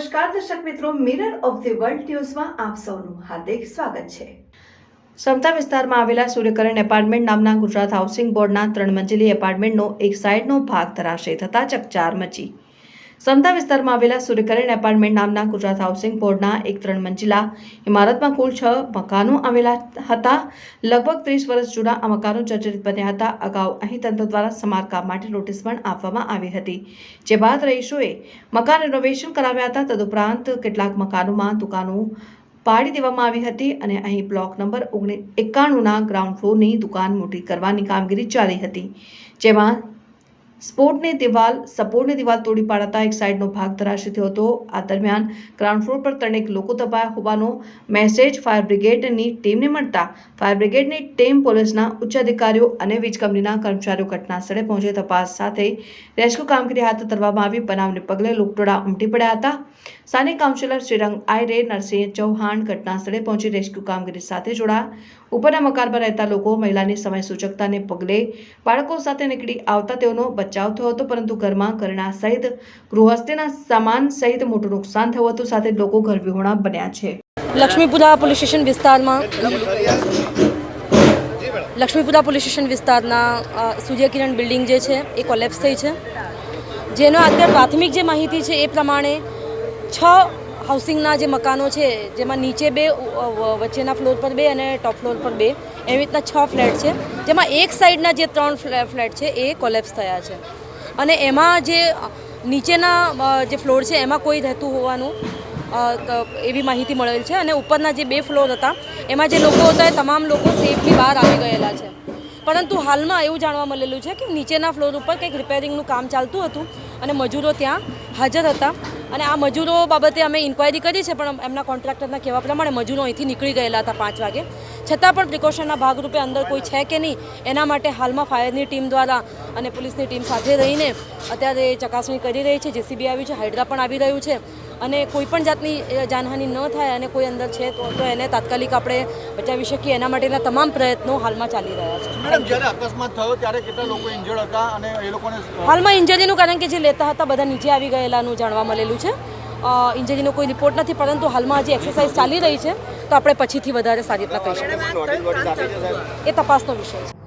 નમસ્કાર, દર્શક મિત્રો મિરર ઓફ ધી વર્લ્ડ ન્યૂઝમાં આપ સૌનું હાર્દિક સ્વાગત છે. સમતા વિસ્તારમાં આવેલા સૂર્યકરણ એપાર્ટમેન્ટ નામના ગુજરાત હાઉસિંગ બોર્ડના ત્રણ મંજિલી એપાર્ટમેન્ટનો એક સાઇડનો ભાગ ધરાશય થતા ચકચાર મચી. સમતા વિસ્તારમાં આવેલા સૂર્યકરણ એપાર્ટમેન્ટ નામના ગુજરાત હાઉસિંગ બોર્ડના એક ત્રણ મંજિલા ઇમારતમાં કુલ છ મકાનો આવેલા હતા. લગભગ ત્રીસ વર્ષ જૂના આ મકાનો જર્જરિત બન્યા હતા. અગાઉ અહીં તંત્ર દ્વારા સમારકામ માટે નોટિસ પણ આપવામાં આવી હતી. જે બાદ રહીશોએ મકાન રિનોવેશન કરાવ્યા હતા. તદુપરાંત કેટલાક મકાનોમાં દુકાનો પાડી દેવામાં આવી હતી અને અહીં બ્લોક નંબર ઓગણી એકાણુંના ગ્રાઉન્ડ ફ્લોરની દુકાન મોટી કરવાની કામગીરી ચાલી હતી. જેમાં સ્પોર્ટની દિવાલ, સપોર્ટની દિવાલ તોડી પાડતા એક સાઈડનો ભાગ ધરાશી થયો હતો. આ દરમિયાન ગ્રાઉન્ડ ફ્લોર પર ત્રણેક લોકો દબાયા હોવાનો મેસેજ ફાયર બ્રિગેડની ટીમને મળતા ફાયર બ્રિગેડની ટીમ પોલીસના ઉચ્ચ અધિકારીઓ અને વીજ કંપનીના કર્મચારીઓ ઘટના સ્થળે પહોંચી તપાસ સાથે રેસ્ક્યુ કામગીરી હાથ ધરવામાં આવી. બનાવને પગલે લોકટોળા ઉમટી પડ્યા હતા. સ્થાનિક કાઉન્સિલર શ્રીરંગ આયરે નરસિંહ ચૌહાણ ઘટના સ્થળે પહોંચી રેસ્ક્યુ કામગીરી સાથે જોડાયા. ઉપરના મકાનમાં રહેતા લોકો મહિલાની સમય સૂચકતાને પગલે બાળકો સાથે નીકળી આવતા તેઓનો બચાવ થયો હતો, પરંતુ ઘરમાં કરણા સહિત ગૃહસ્થીના સામાન સહિત મોટું નુકસાન થયું હતું. સાથે લોકો ઘરવિહોણા બન્યા છે. લક્ષ્મીપુરા પોલીસ સ્ટેશન વિસ્તારમાં લક્ષ્મીપુરા પોલીસ સ્ટેશન વિસ્તારના સૂર્યકિરણ બિલ્ડિંગ જે છે, એ કોલેપ્સ થઈ છે. જેનો અત્યારે પ્રાથમિક જે માહિતી છે એ પ્રમાણે છ હાઉસિંગના જે મકાનો છે, જેમાં નીચે બે વચ્ચેના ફ્લોર પર બે અને ટોપ ફ્લોર પર બે, એવી રીતના છ ફ્લેટ છે. જેમાં એક સાઈડના જે ત્રણ ફ્લે- ફ્લેટ છે, એ કોલેપ્સ થયા છે. અને એમાં જે, નીચેના જે ફ્લોર છે, એમાં કોઈ રહેતું હોવાનું એવી માહિતી મળેલ છે. અને ઉપરના જે બે ફ્લોર હતા, એમાં જે લોકો હતા, એ તમામ લોકો સેફલી બહાર આવી ગયેલા છે. પરંતુ હાલમાં એવું જાણવા મળેલું છે કે નીચેના ફ્લોર ઉપર કંઈક રિપેરિંગનું કામ ચાલતું હતું અને મજૂરો ત્યાં હાજર હતા. અને આ મજૂરો બાબતે અમે ઇન્ક્વાયરી કરી છે, પણ એમના કોન્ટ્રાક્ટરના કહેવા પ્રમાણે મજૂરો અહીંથી નીકળી ગયેલા હતા પાંચ વાગે. છતાં પણ પ્રિકોશનના ભાગરૂપે અંદર કોઈ છે કે નહીં, એના માટે હાલમાં ફાયરની ટીમ દ્વારા અને પોલીસની ટીમ સાથે રહીને અત્યારે ચકાસણી કરી રહી છે. જેસીબી આવ્યું છે હાઇડ્રા પણ આવી રહ્યું છે. અને કોઈ પણ જાતની જાનહાનિ ન થાય અને કોઈ અંદર છે તો તો એને તાત્કાલિક આપણે બચાવી શકીએ. એના માટેના તમામ પ્રયત્નો હાલમાં ચાલી રહ્યા છે. મેડમ જ્યારે અકસ્માત થયો ત્યારે કેટલા લોકો ઇન્જર્ડ હતા અને એ લોકોને હાલમાં ઇન્જરીનું કારણ કે જે લેતા હતા બધા નીચે આવી ગયેલાનું જાણવા મળેલું છે. ઇન્જરીનો કોઈ રિપોર્ટ નથી પરંતુ હાલમાં હજી એક્સરસાઇઝ ચાલી રહી છે. તો આપણે પછીથી વધારે સારી રીતના કહી શકીએ. એ તપાસનો વિષય છે.